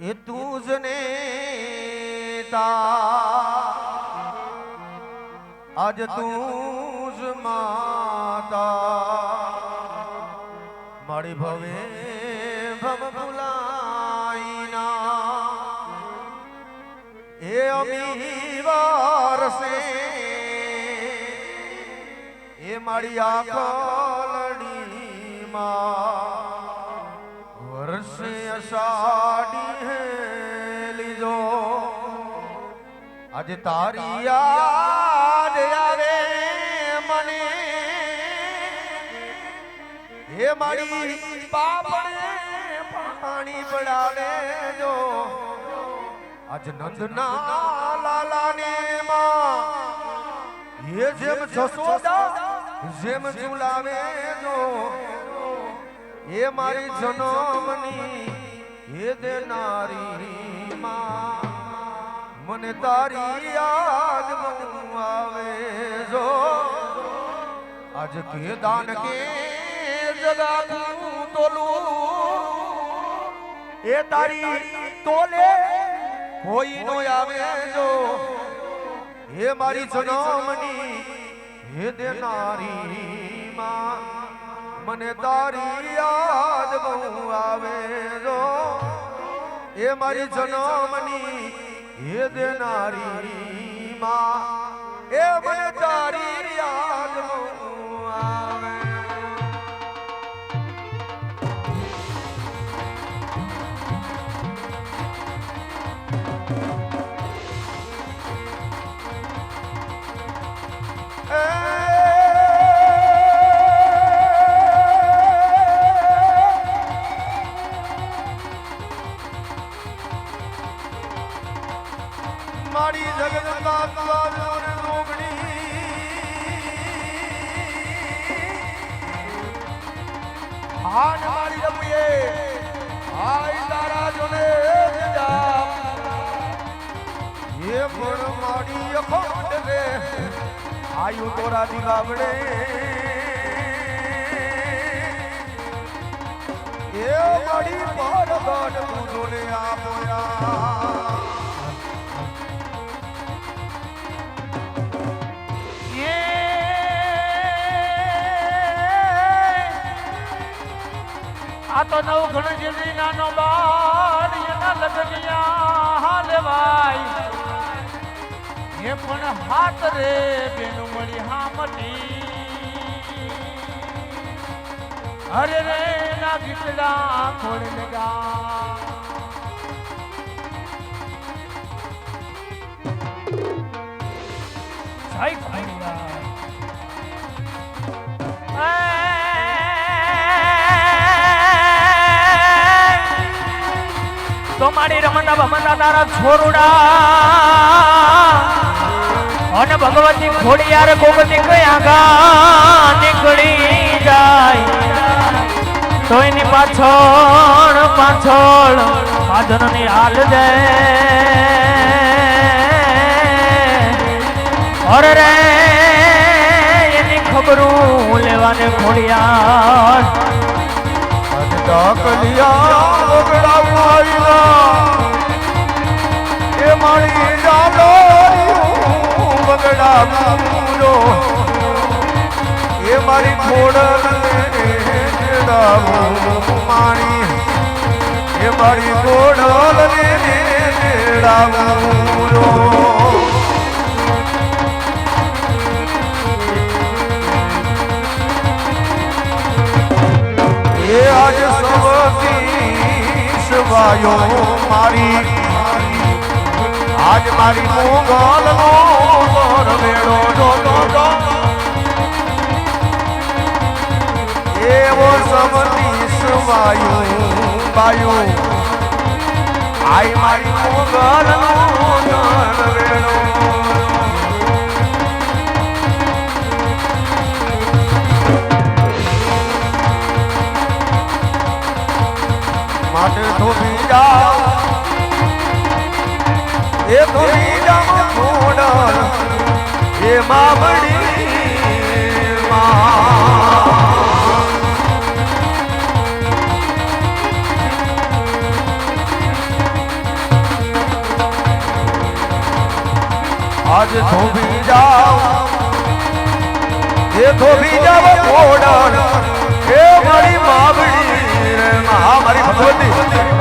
એ તું જ ને આજ તું જ માતા. મારી ભવે ભવ ભુલાઈના. એ અમી વારસે એ મારી આકલડીમાં વર્ષે અષાઢી હે લીજો આજે તારી યાદ આવે મને. હે મારી પાપણે પાણી પડાવે જો. આજ નંદના લાલાને માં. હે જેમ જસોદા જેમ ઝુલાવે જો. એ મારી જનમની, હે દેનારી માં, મને તારી યાદ બહુ આવે જો. આજ કે દાન કે જગાતું તોલું, એ તારી તોલે કોઈ નો આવે જો. હે મારી જનમની, હે દેનારી માં મને તારી યાદ બહુ આવે રો એ મારી જનમની હે દેનારી માં. એ મને તારી આયુ તોરા દીવાવડે એ મારી પર ગઢ પૂજોને આપોયા. આ તો નવ ઘણ જેવી નાનો બાળ, એના લગનિયા હાલ એ પણ હાથ રે બેનું મળી હામટી. અરે રે, ના ગીતડા ખોડ લગા જય ખોડિયાર. તો મારી રમંદા ભમંદા તારા છોરુડા. અને ભગવતી ખોડિયાર ગોમતી કયા ગા નીકળી જાય. તો એની પાછળ પાછળ સાધનની હાલ દે. અર રે, એની ખબરું લેવાને ખોડિયાર ડાકલિયા મારી ખોડલ ને પૂરો એ આજ સવતી શવાયો મારી. આજ મારી મોગલ નો મેળો જો એવો સવતી શવાયો બાયો આઈ મારી મોગલ માટે ધોબી જા એ તો જા ખોડલ એ માવડી આજ થોભી જાવ એ થોભી જાવ ઘોડણ. એ મારી માવડી રે મહા મારી ભગવતી.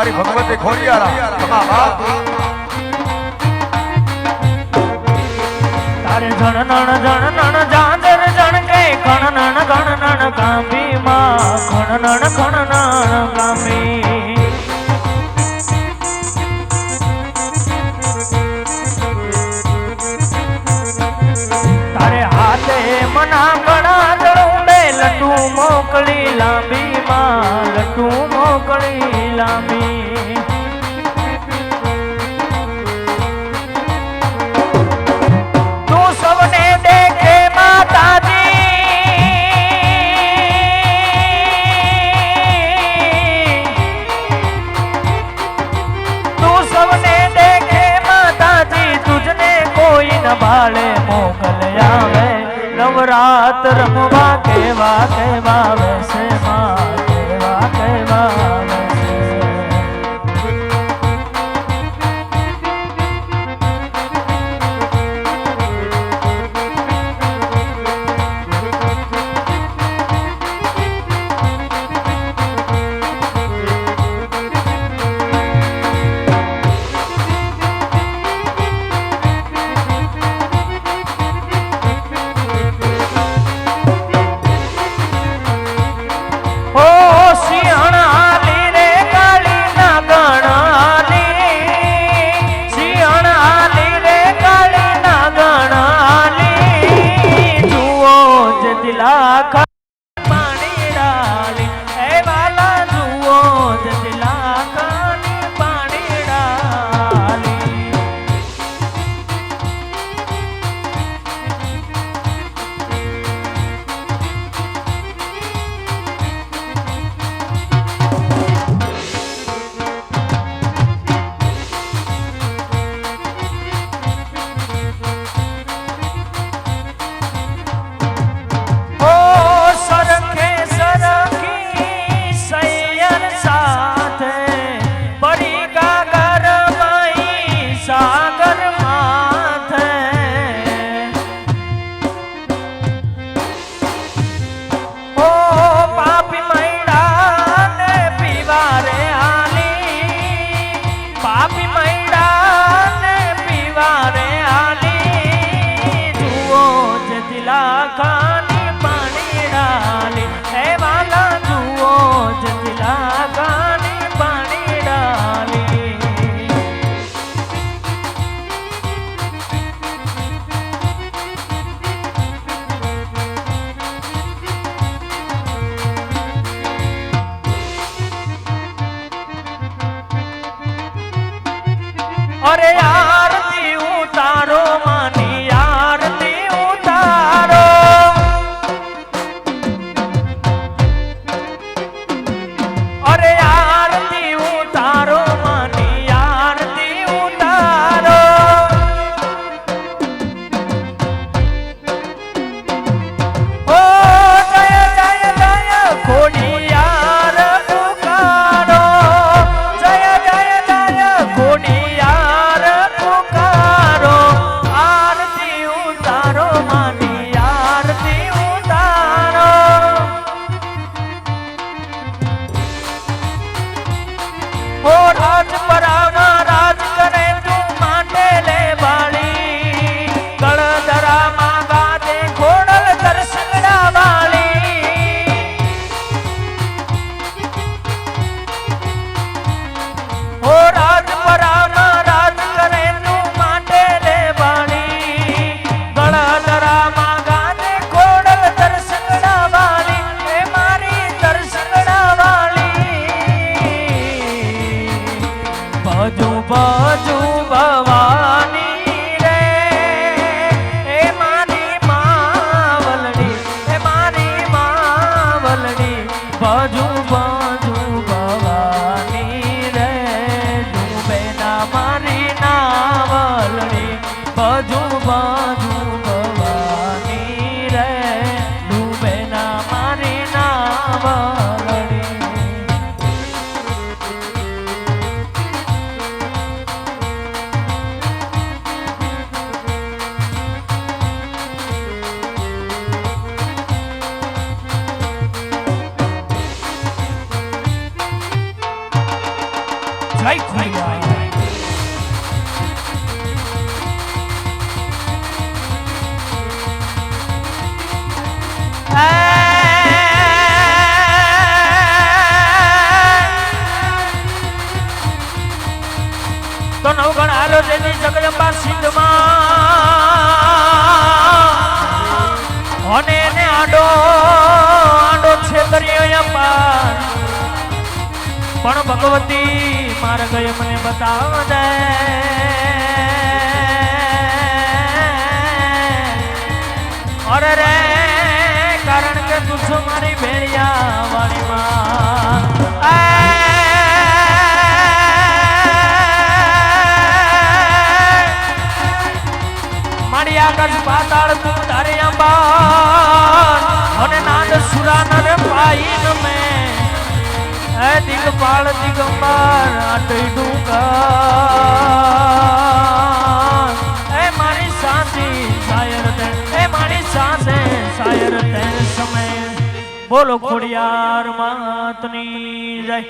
મારી ભગવતી ખોરિયારા તમા બાપ. તારે જણ નણ જણ નણ જાંજર જણ કે કણ નણ ગણ નણ કામી માં ખણ નણ ખણ નણ કાંબી ঘরে আ તો નવગણ આરોગ્યની જગદંબા સિદ્ધમાં હોને ને આડો આડો છેતર્યો અંબાર પણ ભગવતી માર ગયે મને બતાવ દે આકાશ પાતાળ તું તારે અંબાર અને નાદ સુરાનર પાઈન મે. હે દિગપાળ દિગંબર આટઈ ડુંગા એ મારી સાસી શાયર તે એ મારી સાસે શાયર તે સમય. બોલો ખોડિયાર માતની જય.